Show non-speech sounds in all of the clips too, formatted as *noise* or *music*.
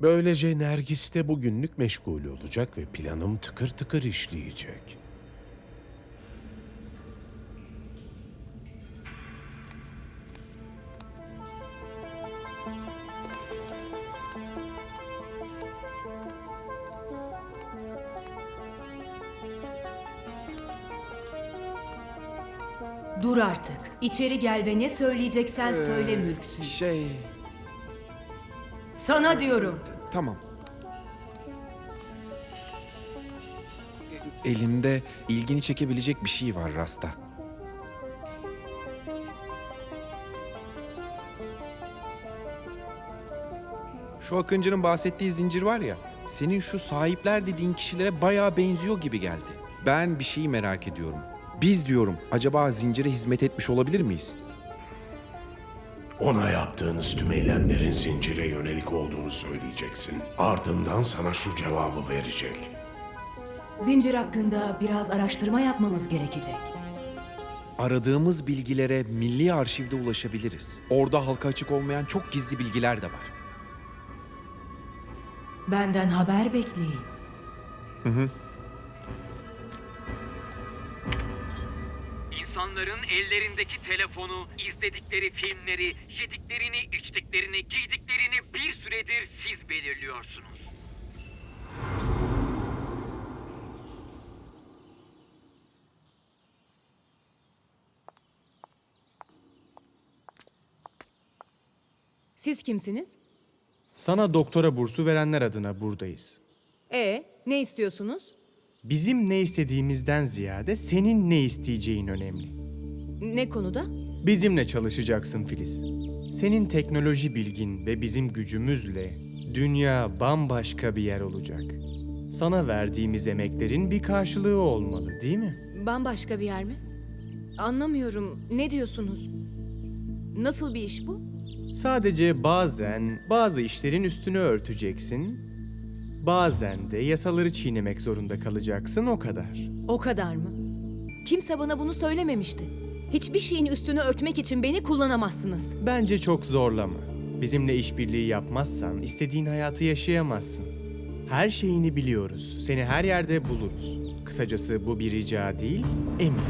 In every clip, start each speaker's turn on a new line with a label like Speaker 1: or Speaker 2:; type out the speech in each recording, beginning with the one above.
Speaker 1: Böylece Nergis de bugünlük meşgul olacak ve planım tıkır tıkır işleyecek.
Speaker 2: Dur artık. İçeri gel ve ne söyleyeceksen söyle mülksüz.
Speaker 3: Şey,
Speaker 2: Sana diyorum.
Speaker 3: tamam. E- Elimde ilgini çekebilecek bir şey var Rasta. Şu Akıncı'nın bahsettiği zincir var ya, senin şu sahipler dediğin kişilere bayağı benziyor gibi geldi. Ben bir şeyi merak ediyorum. Biz diyorum, acaba zincire hizmet etmiş olabilir miyiz?
Speaker 1: Ona yaptığınız tüm eylemlerin zincire yönelik olduğunu söyleyeceksin. Ardından sana şu cevabı verecek.
Speaker 2: Zincir hakkında biraz araştırma yapmamız gerekecek.
Speaker 3: Aradığımız bilgilere Milli Arşiv'de ulaşabiliriz. Orada halka açık olmayan çok gizli bilgiler de var.
Speaker 2: Benden haber bekleyin.
Speaker 4: İnsanların ellerindeki telefonu, izledikleri filmleri, yediklerini, içtiklerini, giydiklerini bir süredir siz belirliyorsunuz.
Speaker 2: Siz kimsiniz?
Speaker 5: Sana doktora bursu verenler adına buradayız.
Speaker 2: E, ne istiyorsunuz?
Speaker 5: Bizim ne istediğimizden ziyade senin ne isteyeceğin önemli.
Speaker 2: Ne konuda?
Speaker 5: Bizimle çalışacaksın Filiz. Senin teknoloji bilgin ve bizim gücümüzle dünya bambaşka bir yer olacak. Sana verdiğimiz emeklerin bir karşılığı olmalı, değil mi?
Speaker 2: Bambaşka bir yer mi? Anlamıyorum. Ne diyorsunuz? Nasıl bir iş bu?
Speaker 5: Sadece bazen bazı işlerin üstünü örteceksin, bazen de yasaları çiğnemek zorunda kalacaksın o kadar.
Speaker 2: O kadar mı? Kimse bana bunu söylememişti. Hiçbir şeyin üstünü örtmek için beni kullanamazsınız.
Speaker 5: Bence çok zorlama. Bizimle işbirliği yapmazsan istediğin hayatı yaşayamazsın. Her şeyini biliyoruz. Seni her yerde buluruz. Kısacası bu bir rica değil, emir.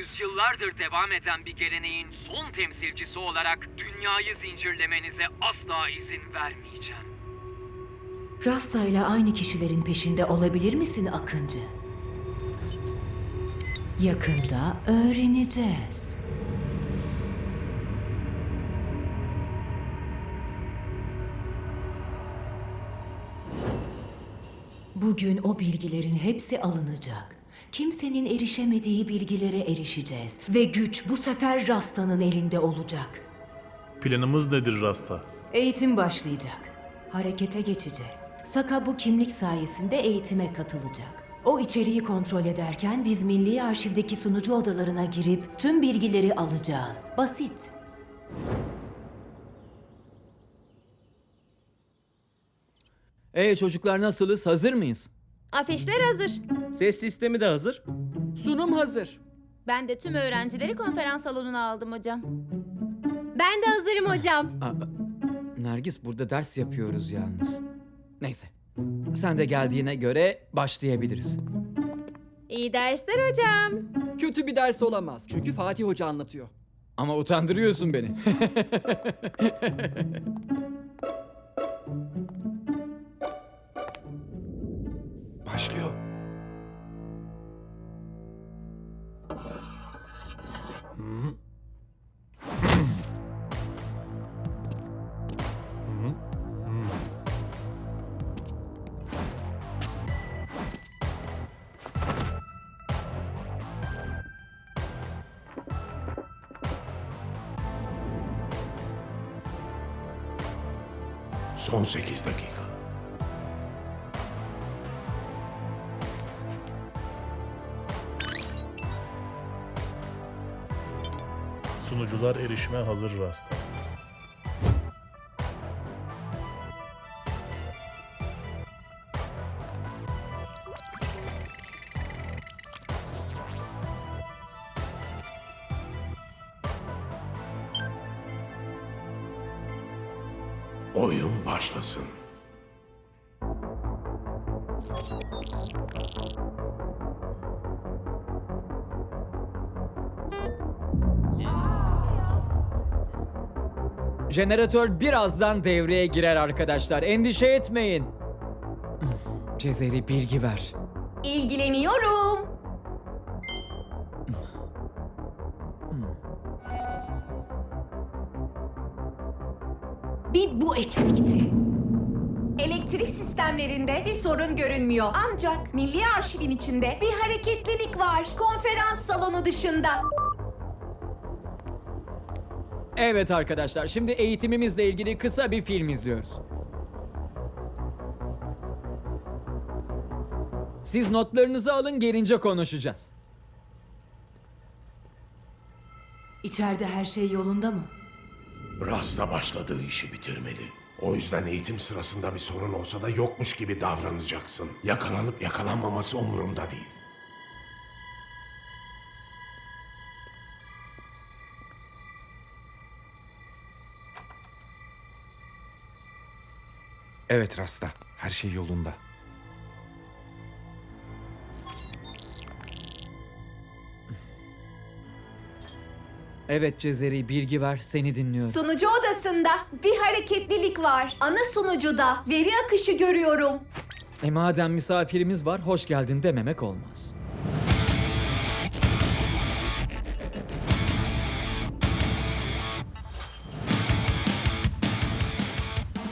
Speaker 4: Yüzyıllardır devam eden bir geleneğin son temsilcisi olarak dünyayı zincirlemenize asla izin vermeyeceğim.
Speaker 2: Rasta ile aynı kişilerin peşinde olabilir misin Akıncı? Yakında öğreneceğiz. Bugün o bilgilerin hepsi alınacak. Kimsenin erişemediği bilgilere erişeceğiz ve güç bu sefer Rasta'nın elinde olacak.
Speaker 6: Planımız nedir Rasta?
Speaker 2: Eğitim başlayacak. Harekete geçeceğiz. Saka bu kimlik sayesinde eğitime katılacak. O içeriği kontrol ederken biz Milli Arşiv'deki sunucu odalarına girip tüm bilgileri alacağız. Basit.
Speaker 7: Ee çocuklar nasılız? Hazır mıyız?
Speaker 8: Afişler hazır.
Speaker 5: Ses sistemi de hazır.
Speaker 7: Sunum hazır.
Speaker 8: Ben de tüm öğrencileri konferans salonuna aldım hocam. Ben de hazırım hocam.
Speaker 7: Nergis burada ders yapıyoruz yalnız. Neyse. Sen de geldiğine göre başlayabiliriz.
Speaker 8: İyi dersler hocam.
Speaker 9: Kötü bir ders olamaz. Çünkü Fatih Hoca anlatıyor.
Speaker 7: Ama utandırıyorsun beni. *laughs*
Speaker 3: başlıyor. Hmm.
Speaker 1: Son sekiz dakika.
Speaker 6: Sunucular erişime hazır Rasta.
Speaker 1: Oyun başlasın.
Speaker 7: Jeneratör birazdan devreye girer arkadaşlar. Endişe etmeyin. Cezeri bilgi ver.
Speaker 8: İlgileniyorum.
Speaker 2: Bir bu eksikti.
Speaker 8: Elektrik sistemlerinde bir sorun görünmüyor. Ancak Milli Arşivin içinde bir hareketlilik var. Konferans salonu dışında.
Speaker 7: Evet arkadaşlar, şimdi eğitimimizle ilgili kısa bir film izliyoruz. Siz notlarınızı alın, gelince konuşacağız.
Speaker 2: İçeride her şey yolunda mı?
Speaker 1: Rasta başladığı işi bitirmeli. O yüzden eğitim sırasında bir sorun olsa da yokmuş gibi davranacaksın. Yakalanıp yakalanmaması umurumda değil.
Speaker 3: Evet Rasta, her şey yolunda.
Speaker 7: Evet Cezeri, bilgi ver, seni dinliyorum.
Speaker 8: Sunucu odasında bir hareketlilik var. Ana sunucuda veri akışı görüyorum.
Speaker 7: E madem misafirimiz var, hoş geldin dememek olmaz.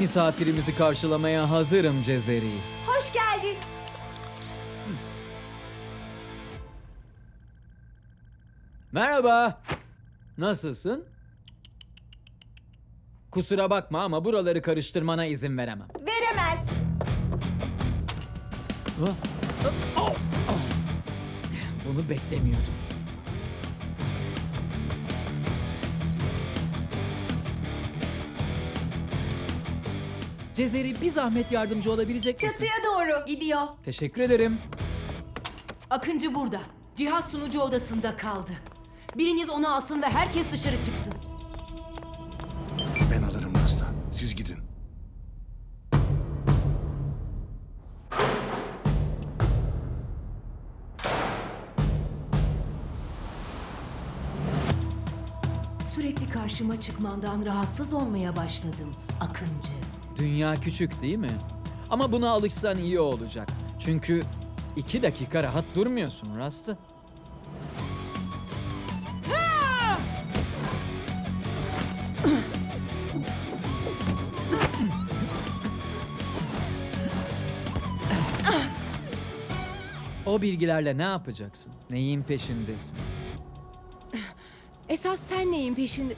Speaker 7: Misafirimizi karşılamaya hazırım Cezeri.
Speaker 8: Hoş geldin.
Speaker 7: Merhaba. Nasılsın? Kusura bakma ama buraları karıştırmana izin veremem.
Speaker 8: Veremez.
Speaker 7: Bunu beklemiyordum. Cezeri bir zahmet yardımcı olabilecek misin?
Speaker 8: Çatıya doğru gidiyor.
Speaker 7: Teşekkür ederim.
Speaker 2: Akıncı burada. Cihaz sunucu odasında kaldı. Biriniz onu alsın ve herkes dışarı çıksın.
Speaker 10: Ben alırım Rasta. Siz gidin.
Speaker 2: Sürekli karşıma çıkmandan rahatsız olmaya başladım Akıncı.
Speaker 7: Dünya küçük değil mi? Ama buna alışsan iyi olacak. Çünkü iki dakika rahat durmuyorsun Rastı. O bilgilerle ne yapacaksın? Neyin peşindesin?
Speaker 2: Esas sen neyin peşinde...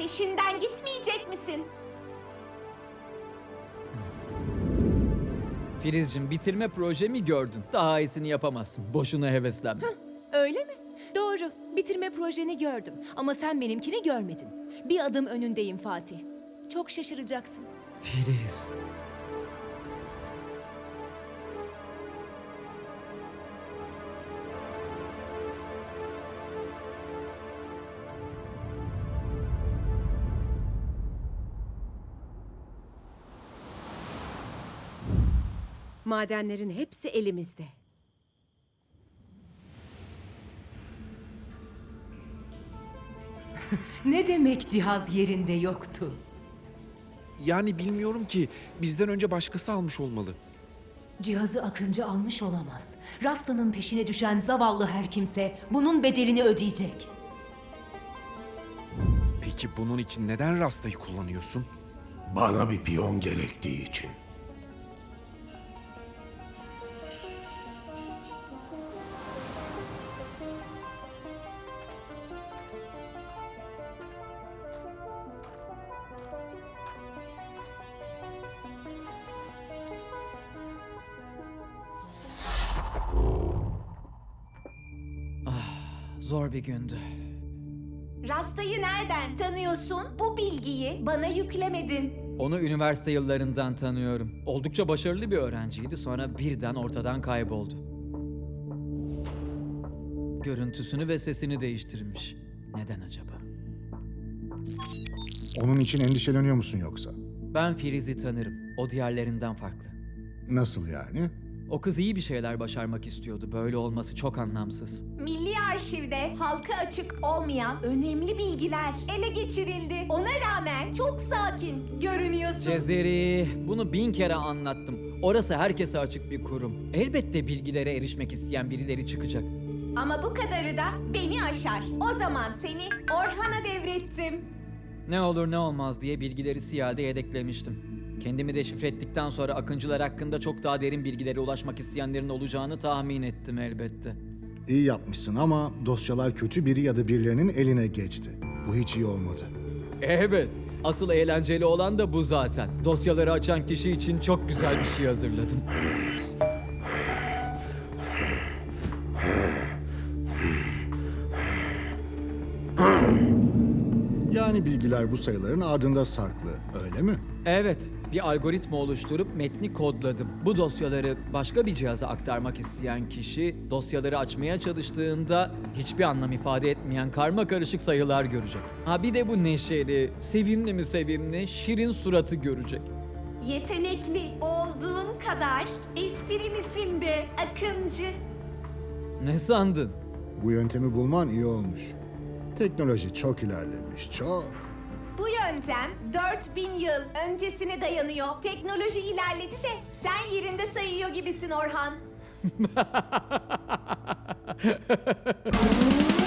Speaker 8: Peşinden gitmeyecek misin?
Speaker 7: Filizcim bitirme projemi gördün. Daha iyisini yapamazsın. Boşuna heveslenme.
Speaker 2: Öyle mi? Doğru. Bitirme projeni gördüm. Ama sen benimkini görmedin. Bir adım önündeyim Fatih. Çok şaşıracaksın.
Speaker 7: Filiz.
Speaker 11: Madenlerin hepsi elimizde.
Speaker 2: Ne demek cihaz yerinde yoktu?
Speaker 3: Yani bilmiyorum ki, bizden önce başkası almış olmalı.
Speaker 2: Cihazı Akıncı almış olamaz. Rasta'nın peşine düşen zavallı her kimse bunun bedelini ödeyecek.
Speaker 3: Peki Peki bunun için neden rastayı kullanıyorsun?
Speaker 1: Bana bir piyon gerektiği için.
Speaker 7: Zor bir gündü.
Speaker 8: Rasta'yı nereden tanıyorsun? Bu bilgiyi bana yüklemedin.
Speaker 7: Onu üniversite yıllarından tanıyorum. Oldukça başarılı bir öğrenciydi sonra birden ortadan kayboldu. Görüntüsünü ve sesini değiştirmiş. Neden acaba?
Speaker 10: Onun için endişeleniyor musun yoksa?
Speaker 7: Ben Filiz'i tanırım. O diğerlerinden farklı.
Speaker 10: Nasıl yani?
Speaker 7: O kız iyi bir şeyler başarmak istiyordu. Böyle olması çok anlamsız.
Speaker 8: Milli Arşiv'de halka açık olmayan önemli bilgiler ele geçirildi. Ona rağmen çok sakin görünüyorsun.
Speaker 7: Cezeri, bunu bin kere anlattım. Orası herkese açık bir kurum. Elbette bilgilere erişmek isteyen birileri çıkacak.
Speaker 8: Ama bu kadarı da beni aşar. O zaman seni Orhan'a devrettim.
Speaker 7: Ne olur ne olmaz diye bilgileri siyade yedeklemiştim. Kendimi deşifre ettikten sonra akıncılar hakkında çok daha derin bilgilere ulaşmak isteyenlerin olacağını tahmin ettim elbette.
Speaker 10: İyi yapmışsın ama dosyalar kötü biri ya da birilerinin eline geçti. Bu hiç iyi olmadı.
Speaker 7: Evet, asıl eğlenceli olan da bu zaten. Dosyaları açan kişi için çok güzel bir şey hazırladım.
Speaker 10: Yani bilgiler bu sayıların ardında saklı, öyle mi?
Speaker 7: Evet, bir algoritma oluşturup metni kodladım. Bu dosyaları başka bir cihaza aktarmak isteyen kişi dosyaları açmaya çalıştığında hiçbir anlam ifade etmeyen karma karışık sayılar görecek. Ha bir de bu neşeli, sevimli mi sevimli, şirin suratı görecek.
Speaker 8: Yetenekli olduğun kadar esprilisin de Akıncı.
Speaker 7: Ne sandın?
Speaker 10: Bu yöntemi bulman iyi olmuş. Teknoloji çok ilerlemiş, çok.
Speaker 8: Bu yöntem 4000 yıl öncesine dayanıyor. Teknoloji ilerledi de sen yerinde sayıyor gibisin Orhan. *laughs*